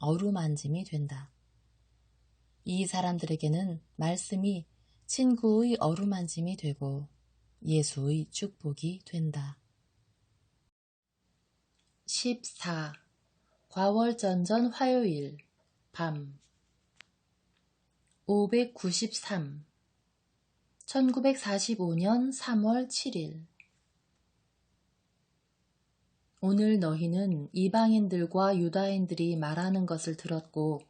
어루만짐이 된다. 이 사람들에게는 말씀이 친구의 어루만짐이 되고 예수의 축복이 된다. 14. 과월전전 화요일 밤 593 1945년 3월 7일 오늘 너희는 이방인들과 유다인들이 말하는 것을 들었고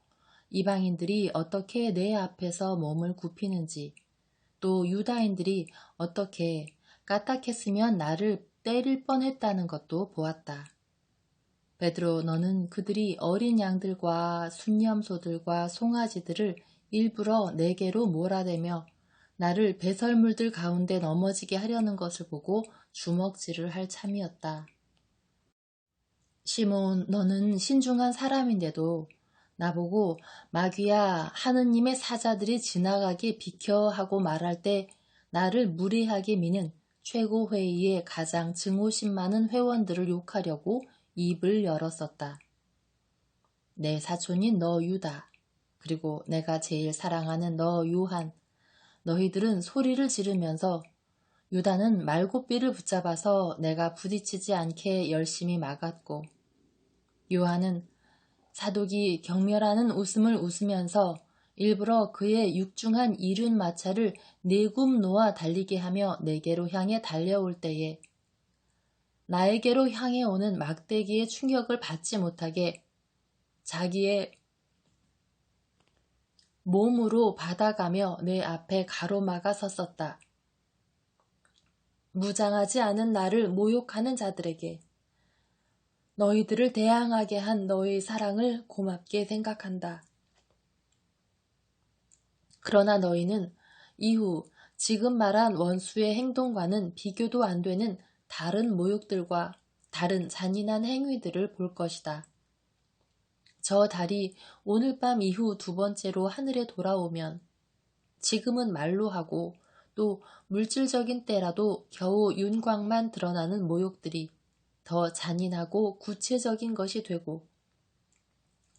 이방인들이 어떻게 내 앞에서 몸을 굽히는지 또 유다인들이 어떻게 까딱했으면 나를 때릴 뻔했다는 것도 보았다. 베드로 너는 그들이 어린 양들과 순념소들과 송아지들을 일부러 내게로 몰아대며 나를 배설물들 가운데 넘어지게 하려는 것을 보고 주먹질을 할 참이었다. 시몬 너는 신중한 사람인데도 나보고 마귀야 하느님의 사자들이 지나가게 비켜 하고 말할 때 나를 무례하게 미는 최고회의의 가장 증오심 많은 회원들을 욕하려고 입을 열었었다. 내 사촌인 너 유다, 그리고 내가 제일 사랑하는 너 요한, 너희들은 소리를 지르면서 유다는 말고삐를 붙잡아서 내가 부딪히지 않게 열심히 막았고, 요한은 사독이 경멸하는 웃음을 웃으면서 일부러 그의 육중한 이륜 마차를 네굼 놓아 달리게 하며 내게로 향해 달려올 때에 나에게로 향해 오는 막대기의 충격을 받지 못하게 자기의 몸으로 받아가며 내 앞에 가로막아 섰었다. 무장하지 않은 나를 모욕하는 자들에게 너희들을 대항하게 한 너의 사랑을 고맙게 생각한다. 그러나 너희는 이후 지금 말한 원수의 행동과는 비교도 안 되는 다른 모욕들과 다른 잔인한 행위들을 볼 것이다. 저 달이 오늘 밤 이후 두 번째로 하늘에 돌아오면 지금은 말로 하고 또 물질적인 때라도 겨우 윤곽만 드러나는 모욕들이 더 잔인하고 구체적인 것이 되고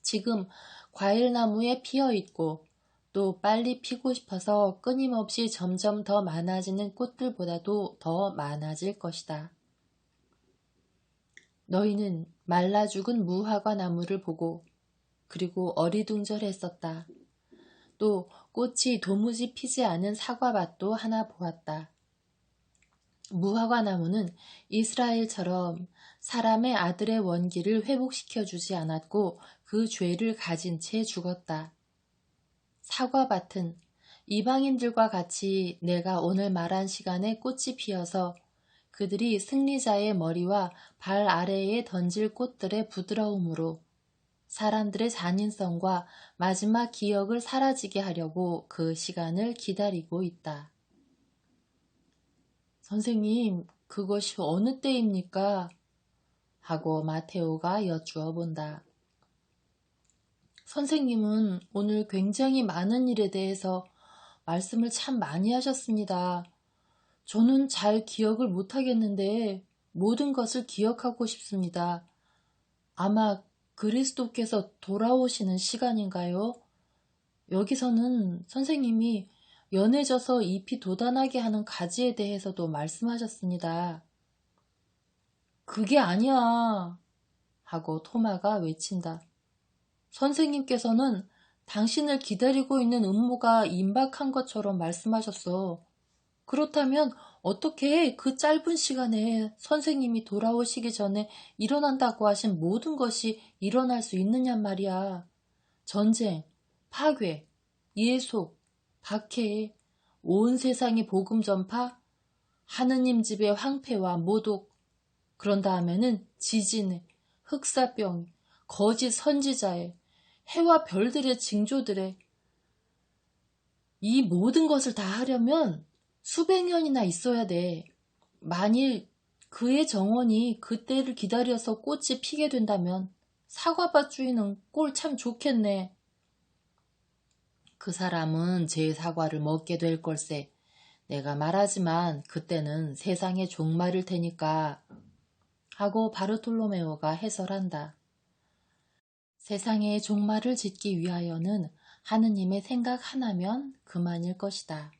지금 과일나무에 피어 있고 또 빨리 피고 싶어서 끊임없이 점점 더 많아지는 꽃들보다도 더 많아질 것이다. 너희는 말라 죽은 무화과 나무를 보고 그리고 어리둥절했었다. 또 꽃이 도무지 피지 않은 사과밭도 하나 보았다. 무화과 나무는 이스라엘처럼 사람의 아들의 원기를 회복시켜 주지 않았고 그 죄를 가진 채 죽었다. 사과밭은 이방인들과 같이 내가 오늘 말한 시간에 꽃이 피어서 그들이 승리자의 머리와 발 아래에 던질 꽃들의 부드러움으로 사람들의 잔인성과 마지막 기억을 사라지게 하려고 그 시간을 기다리고 있다. 선생님, 그것이 어느 때입니까? 하고 마테오가 여쭈어 본다. 선생님은 오늘 굉장히 많은 일에 대해서 말씀을 참 많이 하셨습니다. 저는 잘 기억을 못하겠는데 모든 것을 기억하고 싶습니다. 아마 그리스도께서 돌아오시는 시간인가요? 여기서는 선생님이 연해져서 잎이 돋아나게 하는 가지에 대해서도 말씀하셨습니다. 그게 아니야. 하고 토마가 외친다. 선생님께서는 당신을 기다리고 있는 음모가 임박한 것처럼 말씀하셨어. 그렇다면 어떻게 그 짧은 시간에 선생님이 돌아오시기 전에 일어난다고 하신 모든 것이 일어날 수 있느냐 말이야. 전쟁, 파괴, 예속, 박해, 온 세상의 복음 전파, 하느님 집의 황폐와 모독, 그런 다음에는 지진, 흑사병, 거짓 선지자의 해와 별들의 징조들에 이 모든 것을 다 하려면 수백 년이나 있어야 돼. 만일 그의 정원이 그때를 기다려서 꽃이 피게 된다면 사과밭 주인은 꼴 참 좋겠네. 그 사람은 제 사과를 먹게 될 걸세. 내가 말하지만 그때는 세상의 종말일 테니까 하고 바르톨로메오가 해설한다. 세상의 종말을 짓기 위하여는 하느님의 생각 하나면 그만일 것이다.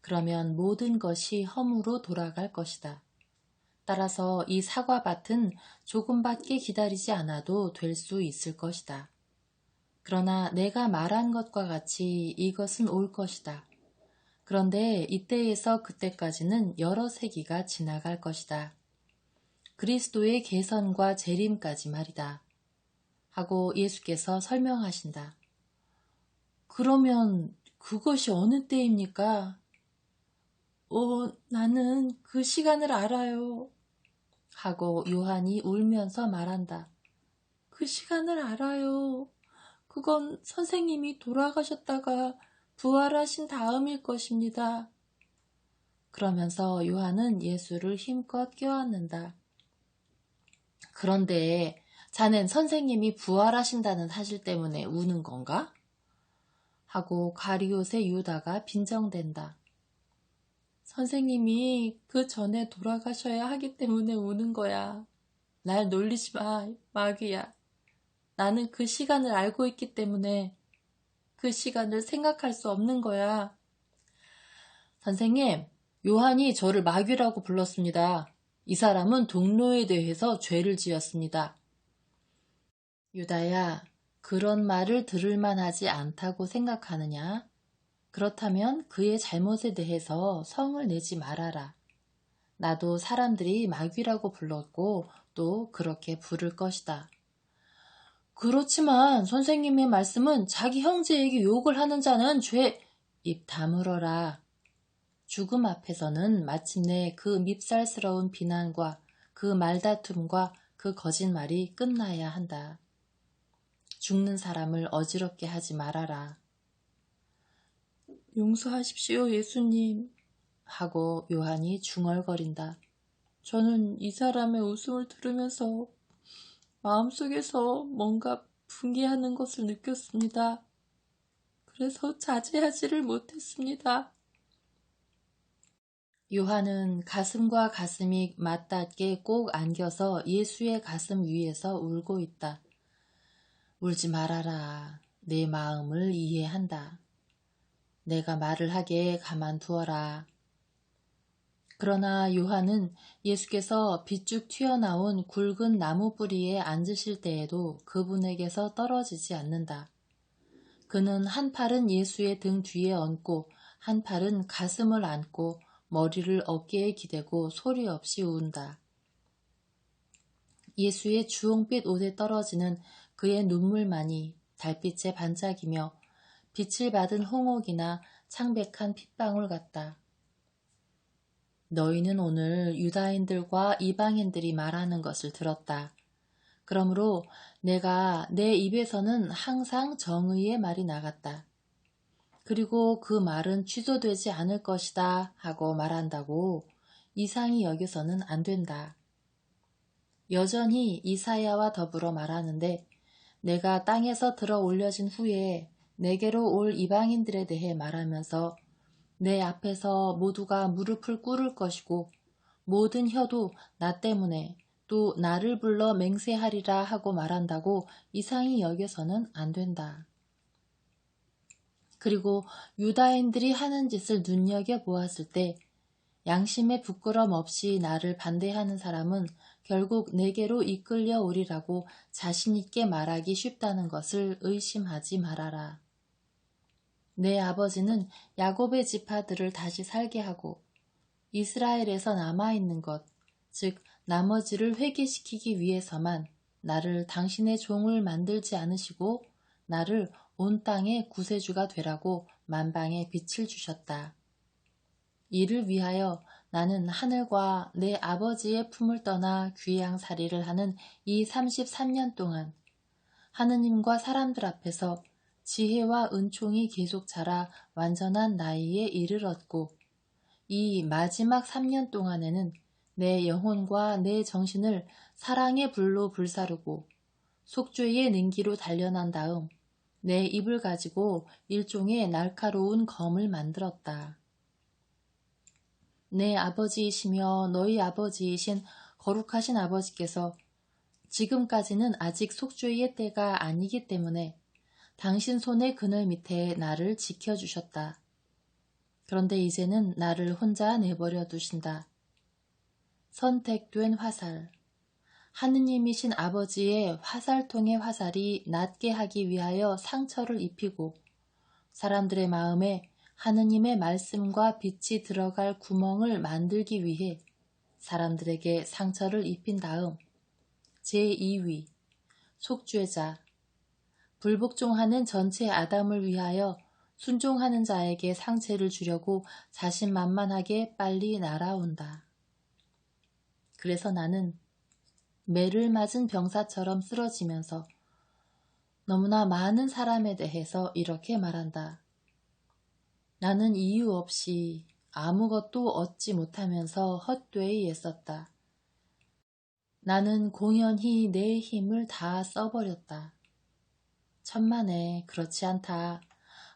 그러면 모든 것이 허무로 돌아갈 것이다. 따라서 이 사과밭은 조금밖에 기다리지 않아도 될 수 있을 것이다. 그러나 내가 말한 것과 같이 이것은 올 것이다. 그런데 이때에서 그때까지는 여러 세기가 지나갈 것이다. 그리스도의 개선과 재림까지 말이다. 하고 예수께서 설명하신다. 그러면 그것이 어느 때입니까? 어, 나는 그 시간을 알아요. 하고 요한이 울면서 말한다. 그 시간을 알아요. 그건 선생님이 돌아가셨다가 부활하신 다음일 것입니다. 그러면서 요한은 예수를 힘껏 껴안는다. 그런데 자넨 선생님이 부활하신다는 사실 때문에 우는 건가? 하고 가리옷의 유다가 빈정댄다. 선생님이 그 전에 돌아가셔야 하기 때문에 우는 거야. 날 놀리지 마, 마귀야. 나는 그 시간을 알고 있기 때문에 그 시간을 생각할 수 없는 거야. 선생님, 요한이 저를 마귀라고 불렀습니다. 이 사람은 동료에 대해서 죄를 지었습니다. 유다야, 그런 말을 들을 만하지 않다고 생각하느냐? 그렇다면 그의 잘못에 대해서 성을 내지 말아라. 나도 사람들이 마귀라고 불렀고 또 그렇게 부를 것이다. 그렇지만 선생님의 말씀은 자기 형제에게 욕을 하는 자는 죄, 입 다물어라. 죽음 앞에서는 마침내 그 밉살스러운 비난과 그 말다툼과 그 거짓말이 끝나야 한다. 죽는 사람을 어지럽게 하지 말아라. 용서하십시오, 예수님. 하고 요한이 중얼거린다. 저는 이 사람의 웃음을 들으면서 마음속에서 뭔가 붕괴하는 것을 느꼈습니다. 그래서 자제하지를 못했습니다. 요한은 가슴과 가슴이 맞닿게 꼭 안겨서 예수의 가슴 위에서 울고 있다. 울지 말아라. 내 마음을 이해한다. 내가 말을 하게 가만두어라. 그러나 요한은 예수께서 빗쭉 튀어나온 굵은 나무 뿌리에 앉으실 때에도 그분에게서 떨어지지 않는다. 그는 한 팔은 예수의 등 뒤에 얹고 한 팔은 가슴을 안고 머리를 어깨에 기대고 소리 없이 운다. 예수의 주홍빛 옷에 떨어지는 그의 눈물만이 달빛에 반짝이며 빛을 받은 홍옥이나 창백한 핏방울 같다. 너희는 오늘 유다인들과 이방인들이 말하는 것을 들었다. 그러므로 내가 내 입에서는 항상 정의의 말이 나갔다. 그리고 그 말은 취소되지 않을 것이다 하고 말한다고 이상히 여기서는 안 된다. 여전히 이사야와 더불어 말하는데 내가 땅에서 들어 올려진 후에 내게로 올 이방인들에 대해 말하면서 내 앞에서 모두가 무릎을 꿇을 것이고 모든 혀도 나 때문에 또 나를 불러 맹세하리라 하고 말한다고 이상히 여겨서는 안 된다. 그리고 유다인들이 하는 짓을 눈여겨 보았을 때 양심의 부끄럼 없이 나를 반대하는 사람은 결국 내게로 이끌려 오리라고 자신있게 말하기 쉽다는 것을 의심하지 말아라. 내 아버지는 야곱의 지파들을 다시 살게 하고 이스라엘에서 남아있는 것, 즉 나머지를 회개시키기 위해서만 나를 당신의 종을 만들지 않으시고 나를 온 땅의 구세주가 되라고 만방에 빛을 주셨다. 이를 위하여 나는 하늘과 내 아버지의 품을 떠나 귀양살이를 하는 이 33년 동안 하느님과 사람들 앞에서 지혜와 은총이 계속 자라 완전한 나이에 이르렀고 이 마지막 3년 동안에는 내 영혼과 내 정신을 사랑의 불로 불사르고 속죄의 능기로 단련한 다음 내 입을 가지고 일종의 날카로운 검을 만들었다. 내 아버지이시며 너희 아버지이신 거룩하신 아버지께서 지금까지는 아직 속죄의 때가 아니기 때문에 당신 손의 그늘 밑에 나를 지켜주셨다. 그런데 이제는 나를 혼자 내버려 두신다. 선택된 화살. 하느님이신 아버지의 화살통의 화살이 낫게 하기 위하여 상처를 입히고 사람들의 마음에 하느님의 말씀과 빛이 들어갈 구멍을 만들기 위해 사람들에게 상처를 입힌 다음 제2위 속죄자 불복종하는 전체 아담을 위하여 순종하는 자에게 상체를 주려고 자신만만하게 빨리 날아온다. 그래서 나는 매를 맞은 병사처럼 쓰러지면서 너무나 많은 사람에 대해서 이렇게 말한다. 나는 이유 없이 아무것도 얻지 못하면서 헛되이 애썼다. 나는 공연히 내 힘을 다 써버렸다. 천만에 그렇지 않다.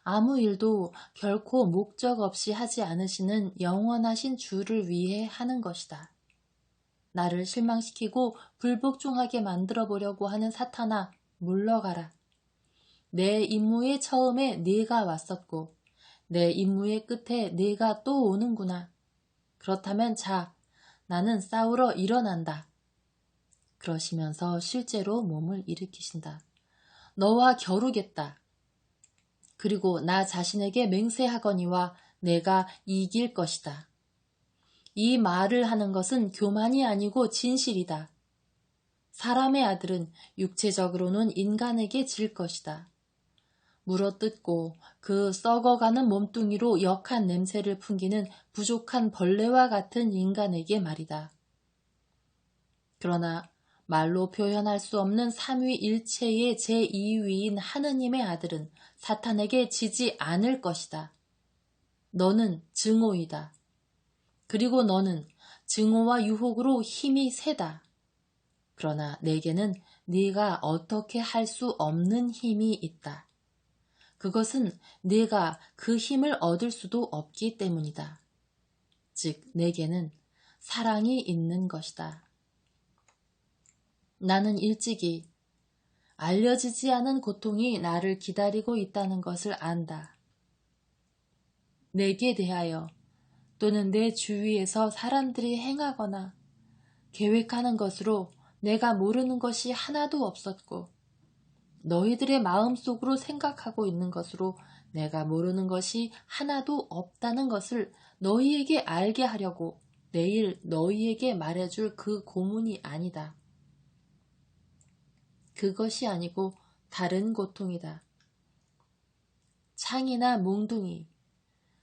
아무 일도 결코 목적 없이 하지 않으시는 영원하신 주를 위해 하는 것이다. 나를 실망시키고 불복종하게 만들어 보려고 하는 사탄아, 물러가라. 내 임무의 처음에 네가 왔었고 내 임무의 끝에 네가 또 오는구나. 그렇다면 자, 나는 싸우러 일어난다. 그러시면서 실제로 몸을 일으키신다. 너와 겨루겠다. 그리고 나 자신에게 맹세하거니와 내가 이길 것이다. 이 말을 하는 것은 교만이 아니고 진실이다. 사람의 아들은 육체적으로는 인간에게 질 것이다. 물어뜯고 그 썩어가는 몸뚱이로 역한 냄새를 풍기는 부족한 벌레와 같은 인간에게 말이다. 그러나 말로 표현할 수 없는 삼위일체의 제2위인 하느님의 아들은 사탄에게 지지 않을 것이다. 너는 증오이다. 그리고 너는 증오와 유혹으로 힘이 세다. 그러나 내게는 네가 어떻게 할 수 없는 힘이 있다. 그것은 네가 그 힘을 얻을 수도 없기 때문이다. 즉, 내게는 사랑이 있는 것이다. 나는 일찍이 알려지지 않은 고통이 나를 기다리고 있다는 것을 안다. 내게 대하여 또는 내 주위에서 사람들이 행하거나 계획하는 것으로 내가 모르는 것이 하나도 없었고 너희들의 마음속으로 생각하고 있는 것으로 내가 모르는 것이 하나도 없다는 것을 너희에게 알게 하려고 내일 너희에게 말해줄 그 고문이 아니다. 그것이 아니고 다른 고통이다. 창이나 몽둥이,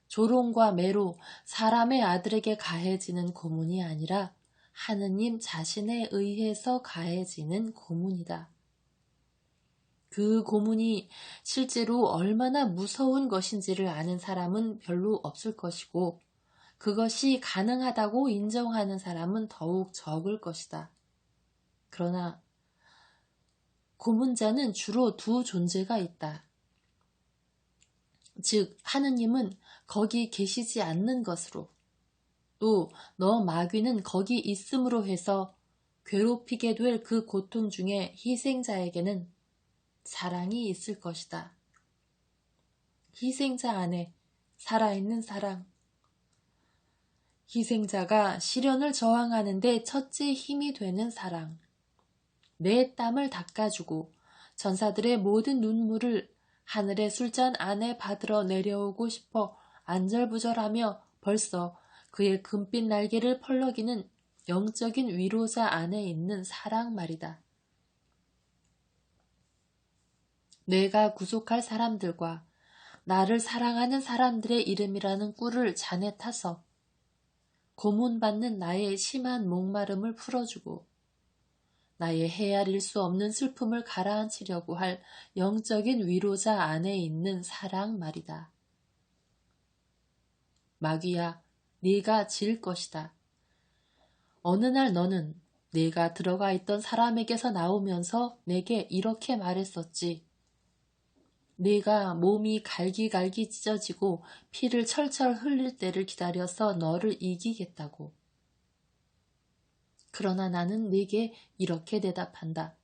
조롱과 매로 사람의 아들에게 가해지는 고문이 아니라 하느님 자신에 의해서 가해지는 고문이다. 그 고문이 실제로 얼마나 무서운 것인지를 아는 사람은 별로 없을 것이고 그것이 가능하다고 인정하는 사람은 더욱 적을 것이다. 그러나 고문자는 주로 두 존재가 있다. 즉, 하느님은 거기 계시지 않는 것으로 또 너 마귀는 거기 있음으로 해서 괴롭히게 될 그 고통 중에 희생자에게는 사랑이 있을 것이다. 희생자 안에 살아있는 사랑. 희생자가 시련을 저항하는데 첫째 힘이 되는 사랑. 내 땀을 닦아주고 전사들의 모든 눈물을 하늘의 술잔 안에 받으러 내려오고 싶어 안절부절하며 벌써 그의 금빛 날개를 펄럭이는 영적인 위로자 안에 있는 사랑 말이다. 내가 구속할 사람들과 나를 사랑하는 사람들의 이름이라는 꿀을 잔에 타서 고문받는 나의 심한 목마름을 풀어주고 나의 헤아릴 수 없는 슬픔을 가라앉히려고 할 영적인 위로자 안에 있는 사랑 말이다. 마귀야, 네가 질 것이다. 어느 날 너는 네가 들어가 있던 사람에게서 나오면서 내게 이렇게 말했었지. 네가 몸이 갈기갈기 찢어지고 피를 철철 흘릴 때를 기다려서 너를 이기겠다고. 그러나 나는 네게 이렇게 대답한다.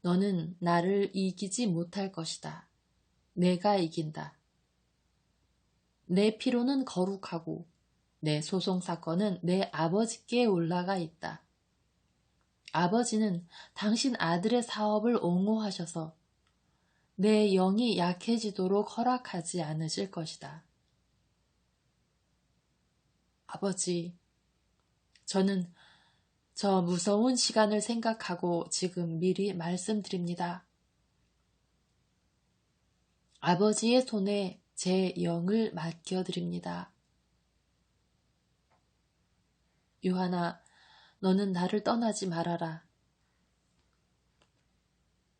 너는 나를 이기지 못할 것이다. 내가 이긴다. 내 피로는 거룩하고 내 소송 사건은 내 아버지께 올라가 있다. 아버지는 당신 아들의 사업을 옹호하셔서 내 영이 약해지도록 허락하지 않으실 것이다. 아버지, 저는 저 무서운 시간을 생각하고 지금 미리 말씀드립니다. 아버지의 손에 제 영을 맡겨드립니다. 요하나, 너는 나를 떠나지 말아라.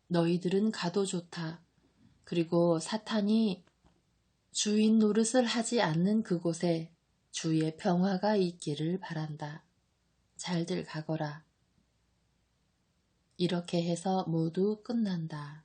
너희들은 가도 좋다. 그리고 사탄이 주인 노릇을 하지 않는 그곳에 주의 평화가 있기를 바란다. 잘들 가거라. 이렇게 해서 모두 끝난다.